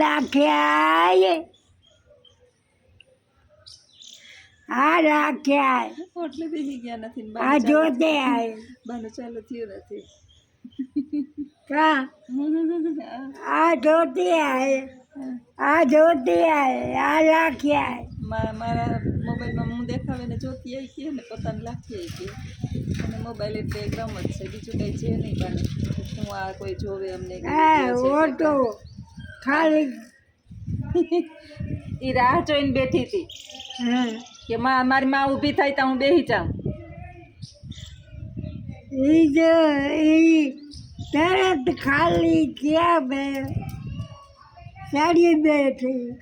રાખ્યા આ રાખ્યા એટલે બેસી ગયા નથી આ જોતે આય બાને ચાલુ થયું નથી. કા આ જોતે આય આ જોતે આય આ રાખ્યા મારા મોબાઈલમાં હું દેખાવે ને જોતી આવી કે ને પોતાને લાખી આવી કે અને મોબાઈલ એટલે એકદમ જ છે. બીજું કંઈ છે નહીં બાને હું આ કોઈ જોવે અમને ઓટો. ખાલી. એ રાહ જોઈને બેઠી હતી. હા. કે માં મારી માં ઊભી થાય તો હું બેસી જાઉં. એ જો એ તરત ખાલી ક્યાં બે? સાડી બેઠી.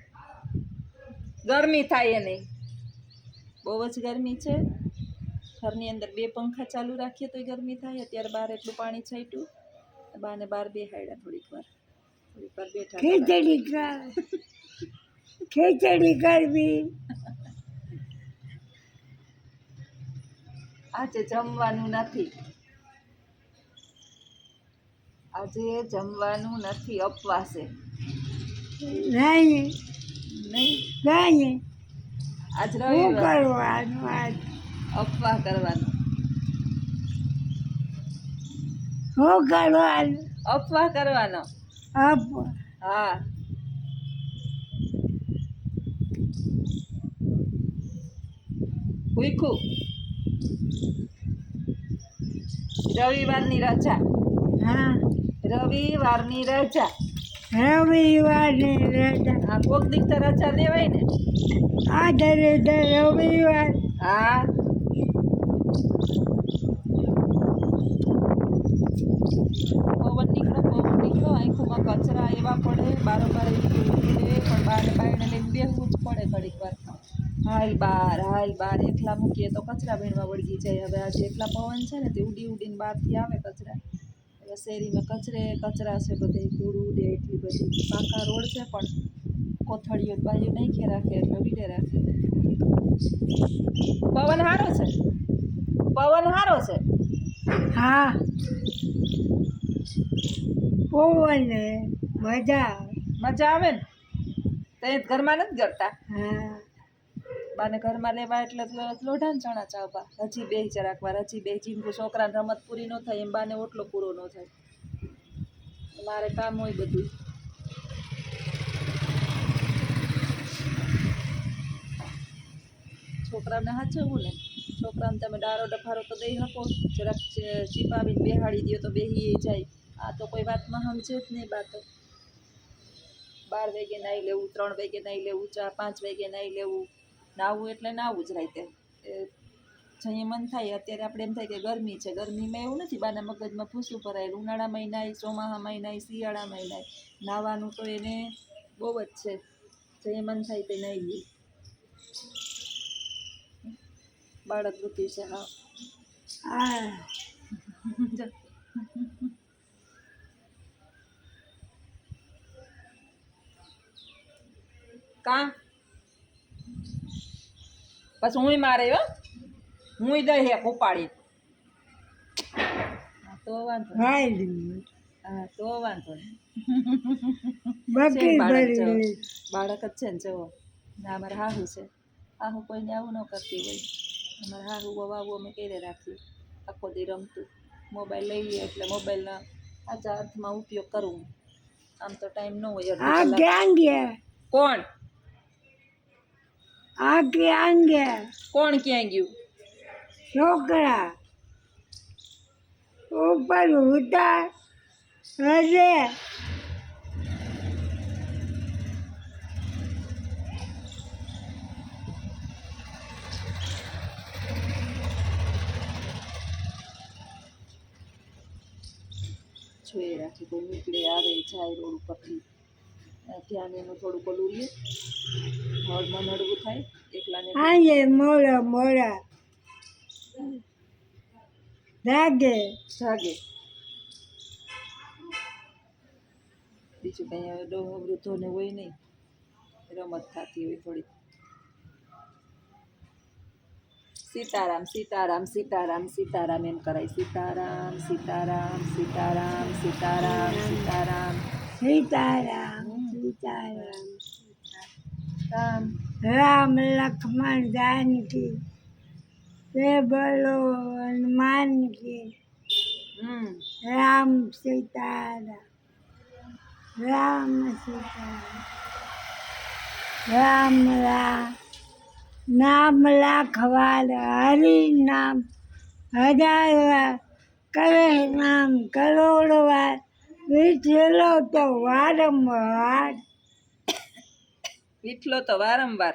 ગરમી થાય એને. બહુ જ ગરમી છે. ઘરની અંદર બે પંખા ચાલુ રાખીએ તો ગરમી થાય. અત્યારે બહાર એટલું પાણી છાંટ્યું. બાને બહાર બેહાડ્યા થોડીક વાર થોડીક વાર બેઠા હતા. ખીચડી ખીચડી કરવી આજે જમવાનું નથી. આજે જમવાનું નથી અપવાસે નહીં. નહીં? નહીં. આજ રવિવાર. કરવાનું આજ? અપવા કરવાનું. શું કરવાનું? અપવા કરવાનો. અપ હા. ભૂખું. રવિવારની રજા. હા. રવિવારની રજા. રવિવારની રજા. હા કોક દીક તો રજા લેવાય ને? આ દર રવિવાર. હા. પવન નીકળો પવન નીકળો આંખોમાં કચરા એવા પડે, બારોબાર પડે પણ બાર બાયણે લઈને બેસવું જ પડે ઘડીક વાર. હાલ બાર હાલ બાર, એકલા મૂકીએ તો કચરા ભીણમાં વળગી જાય. હવે આજે એકલા પવન છે ને, તે ઉડી ઉડીને બહારથી આવે કચરા. હવે શેરીમાં કચરે, કચરા છે બધે, ધૂળ ઉડે એટલી બધી. પાકા રોડ છે પણ કોથળીઓ બાજુ નાખી રાખે, એટલે ઉડે રાખે. પવન સારો છે? પવન સારો છે? હા. પવન મજા મજા આવે ને? તે ઘરમાં નથી કરતા હા. બાને ઘરમાં લેવા એટલે લોઢાન ચણા ચાવવા હજી બે જરાક વાર હજી બે જીમકું છોકરાને રમત પૂરી ન થાય એમ બાને ઓટલો પૂરો ન થાય. મારે કામ હોય બધું. છોકરાને સાચવવું ને? છોકરાને તમે ડારો ડફારો તો દઈ શકો. જરાક ચીપાવીને બેહાડી દો તો બેહી જાય. આ તો કોઈ વાતમાં સમજે જ નહીં બાતો. બાર વાગે નાહી લેવું, ત્રણ વાગે નાહી લેવું, ચાર, પાંચ વાગે નાહી લેવું. નાહવું એટલે નાહવું જ રાતે. જઈએ મન થાય અત્યારે આપણે એમ થાય કે ગરમી છે. ગરમીમાં એવું નથી, બાના મગજમાં ફૂસું ભરાયેલું ઉનાળામાં નાય ચોમાસામાં નાય શિયાળામાં નાય. નાહવાનું તો એને બહુ જ છે. જઈએ મન થાય તે નાહી લે. બાળક વૃત્તિ છે હા હા કા? પછી હુંય મારે હો. હુંય દઈ હેક ઉપાડી તો વાંધો. હા તો વાંધો બાકી બાળક જ. છે ને જવો ના અમારે હાહુ છે. હાહુ કોઈને આવું ન કરતી હોય. અમારે હાહુ બવાવું અમે કરી રાખીએ. આખો દી રમતું. મોબાઈલ લઈ લઈએ એટલે મોબાઈલના આજા અર્થમાં ઉપયોગ કરું આમ તો ટાઈમ ન હોય કોણ? આ ક્યાં ગયા કોણ ક્યાં ગયું છોકરા ઉપર ઉતાર હશે જોઈએ રાખી કોઈ નીકળે આવે જાય રોડ ઉપરથી ધ્યાન એનું થોડુંક ઓલું રહીએ હળમાં નડવું થાય એકલાને આજે મોડા મોડા લાગે જાગે બીજું કંઈ હવે ડો વૃદ્ધોને હોય નહીં. રમત થતી હોય થોડી સીતારામ સીતારામ સીતારામ સીતારામ એમ કરાય. સીતારામ સીતારામ સીતારામ સીતારામ સીતારામ. સીતારામ. સીતારામ રામ રામ લક્ષ્મણ જાનકી તે બોલો હનુમાન કી રામ સીતારામ રામ સીતારામ રામ રામ. નામ લાખવાર હરિ નામ. હજાર વાર કરે નામ કરોડ વાર વિચેલો તો વારંવાર. વીઠલો તો વારંવાર.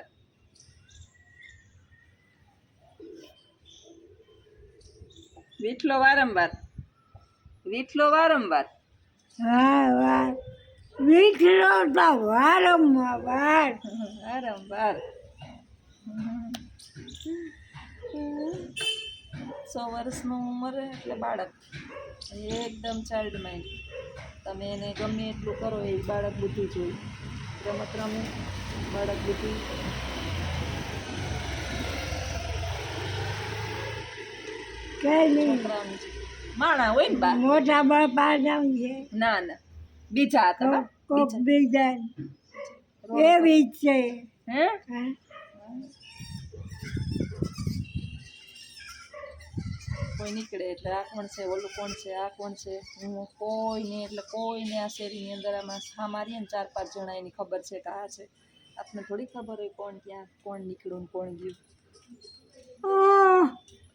વીઠલો વારંવાર. વીઠલો વારંવાર. હા વાર વિચલો તો વારંવાર. વારંવાર. સો વર્ષનું ઉંમરે એટલે બાળક. એ એકદમ ચાઇલ્ડ માઇન્ડ તમે એને ગમે એટલું કરો એ બાળક બુદ્ધિ જોઈ. રમત રમે બાળક બુદ્ધિ. માણા હોય ને બા? મોટા બાપા જાવ છે. ના ના. બીજા હતા કોક બીજા. બીજા. એવી જ છે. હે હા કોઈ નીકળે એટલે આ કોણ છે ઓલું કોણ છે આ કોણ છે? હું કોઈને એટલે કોઈને આ શેરીની અંદર આમાં હા મારીએ ને ચાર પાંચ જણા એની ખબર છે કે આ છે. આપને થોડી ખબર હોય કોણ ક્યાં કોણ નીકળ્યું ને કોણ ગયું?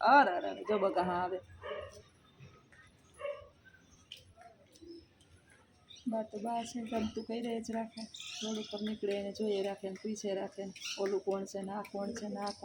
અરે અરે, જો બગા હા આવે. બા તો બા છે ગમતું કહી રહે જ રાખે. રોડ ઉપર નીકળે એને જોઈએ રાખે ને પીછે રાખે ઓલું કોણ છે ને આ કોણ છે ને આ કોણ